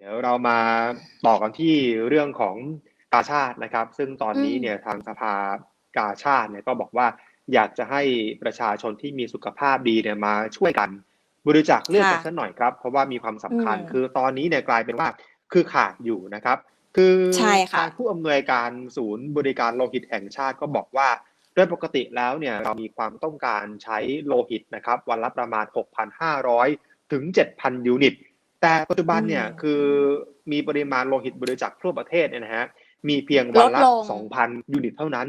เดี๋ยวเรามาต่อกันที่เรื่องของกาชาตินะครับ ซึ่งตอนนี้อืมเนี่ยทางสภากาชาติเนี่ยก็บอกว่าอยากจะให้ประชาชนที่มีสุขภาพดีเนี่ยมาช่วยกันบริจาคเลือดกันสักหน่อยครับ เพราะว่ามีความสำคัญอืมคือตอนนี้เนี่ยกลายเป็นว่าคือขาดอยู่นะครับ คือใช่ค่ะทางผู้อำนวยการศูนย์บริการโลหิตแห่งชาติก็บอกว่าโดยปกติแล้วเนี่ยเรามีความต้องการใช้โลหิตนะครับ วันละประมาณ 6,500 ถึง 7,000 ยูนิต แต่ปัจจุบันเนี่ยอืมคือมีปริมาณโลหิตบริจาคทั่วประเทศเนี่ยนะฮะมีเพียงวันละลดลง2,000 ยูนิตเท่านั้น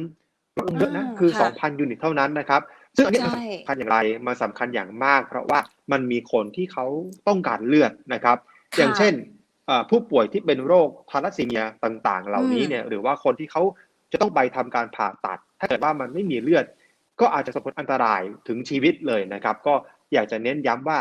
ลดลงเยอะนะอ่าคือค่ะ2,000 ยูนิตเท่านั้นนะครับ ซึ่งอันนี้มันใช่สำคัญอย่างไรมันสำคัญอย่างมาก เพราะว่ามันมีคนที่เขาต้องการเลือดนะครับค่ะอย่างเช่นเอ่อผู้ป่วยที่เป็นโรคทาลัสซีเมียต่างๆ เหล่านี้อืมเนี่ยหรือว่าคนที่เขาจะต้องไปทำการผ่าตัด ถ้าเกิดว่ามันไม่มีเลือด ก็อาจจะส่งผลอันตรายถึงชีวิตเลยนะครับ ก็อยากจะเน้นย้ำว่า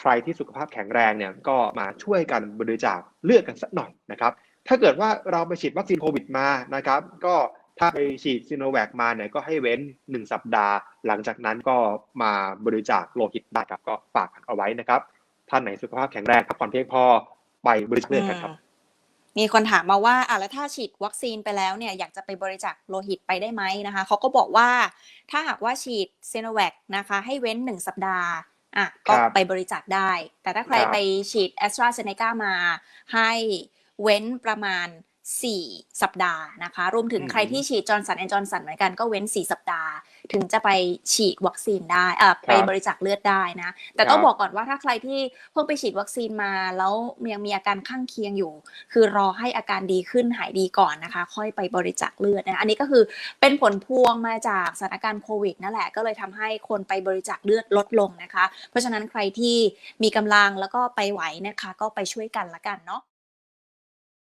ใครที่สุขภาพแข็งแรงเนี่ยก็มาช่วยกันบริจาคเลือดกันสักหน่อยนะครับถ้าเกิดว่าเราไปฉีดวัคซีนโควิดมานะครับก็ถ้าไปฉีดซีโนแวคมาเนี่ยก็ให้เว้น 1 สัปดาห์ หลังจากนั้นก็มาบริจาคโลหิตได้ครับก็ฝากเอาไว้นะครับท่านไหนสุขภาพแข็งแรงพักผ่อนเพียงพอไปบริจาคเลือดกันครับ มีคนถามมาว่าอะแล้วถ้าฉีดวัคซีนไปแล้วเนี่ยอยากจะไปบริจาคโลหิตไปได้ไหมนะคะเขาก็บอกว่าถ้าหากว่าฉีดซโนแวคนะคะให้เว้นหนึ่งสัปดาห์ อะก็ครับไปบริจาคได้ แต่ถ้าใครครับไปฉีดแอสตราเซเนกามาให้เว้นประมาณ 4 สัปดาห์นะคะ รวมถึงอืมใครที่ฉีดจอร์นสันแอนจอร์นสันเหมือนกันก็เว้น 4 สัปดาห์ ถึงจะไปฉีดวัคซีนได้อะไปบริจาคเลือดได้นะ แต่ต้องครับบอกก่อนว่าถ้าใครที่เพิ่งไปฉีดวัคซีนมาแล้วยังมีอาการข้างเคียงอยู่ คือรอให้อาการดีขึ้นหายดีก่อนนะคะ ค่อยไปบริจาคเลือดนะอันนี้ก็คือเป็นผลพวงมาจากสถานการณ์โควิดนั่นแหละก็เลยทำให้คนไปบริจาคเลือดลดลงนะคะ เพราะฉะนั้นใครที่มีกำลังแล้วก็ไปไหวนะคะ ก็ไปช่วยกันละกันเนาะ